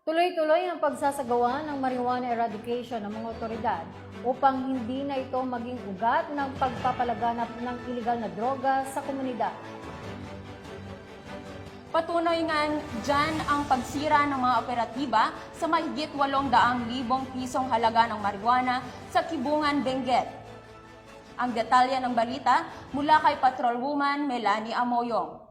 Tuloy-tuloy ang pagsasagawa ng marijuana eradication ng mga otoridad upang hindi na ito maging ugat ng pagpapalaganap ng iligal na droga sa komunidad. Patuloy nga dyan ang pagsira ng mga operatiba sa mahigit 800,000 pisong halaga ng marijuana sa Kibungan, Benguet. Ang detalye ng balita mula kay Patrolwoman Melanie Amoyong.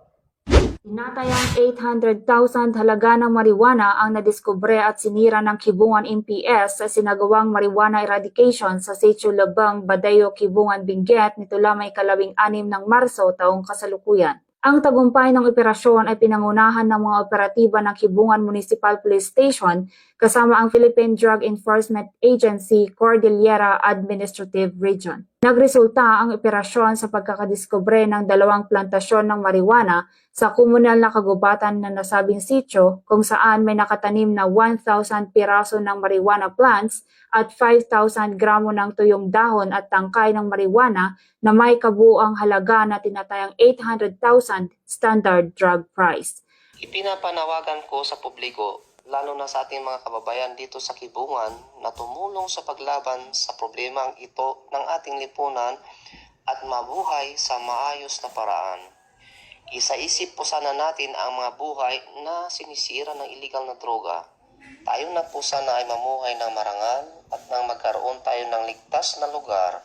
Tinatayang 800,000 halaga ng marijuana ang nadiskubre at sinira ng Kibungan MPS sa sinagawang marijuana eradication sa Sitio Labang, Badayo, Kibungan, Benguet nito lamay kalawing anim ng Marso taong kasalukuyan. Ang tagumpay ng operasyon ay pinangunahan ng mga operatiba ng Kibungan Municipal Police Station kasama ang Philippine Drug Enforcement Agency Cordillera Administrative Region. Nagresulta ang operasyon sa pagkakadiskubre ng dalawang plantasyon ng marijuana sa komunal na kagubatan ng nasabing sitio kung saan may nakatanim na 1,000 piraso ng marijuana plants at 5,000 gramo ng tuyong dahon at tangkay ng marijuana na may kabuang halaga na tinatayang 800,000 standard drug price. Ipinapanawagan ko sa publiko, lalo na sa ating mga kababayan dito sa Kibungan, na tumulong sa paglaban sa problemang ito ng ating lipunan at mabuhay sa maayos na paraan. Isaisip po sana natin ang mga buhay na sinisira ng illegal na droga. Tayo na po sana ay mamuhay ng marangal at nang magkaroon tayo ng ligtas na lugar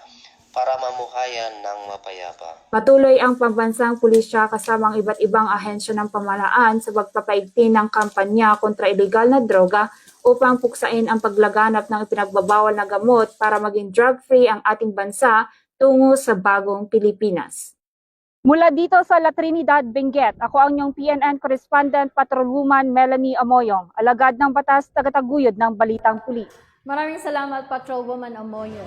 para mamuhayan ng mapayapa. Patuloy ang pambansang pulisya kasama ang iba't ibang ahensya ng pamahalaan sa pagpapaigting ng kampanya kontra ilegal na droga upang puksain ang paglaganap ng ipinagbabawal na gamot para maging drug-free ang ating bansa tungo sa bagong Pilipinas. Mula dito sa La Trinidad, Benguet, ako ang inyong PNN correspondent patrolwoman Melanie Amoyong, alagad ng batas tagataguyod ng Balitang Pulis. Maraming salamat, Patrolwoman Amoyo.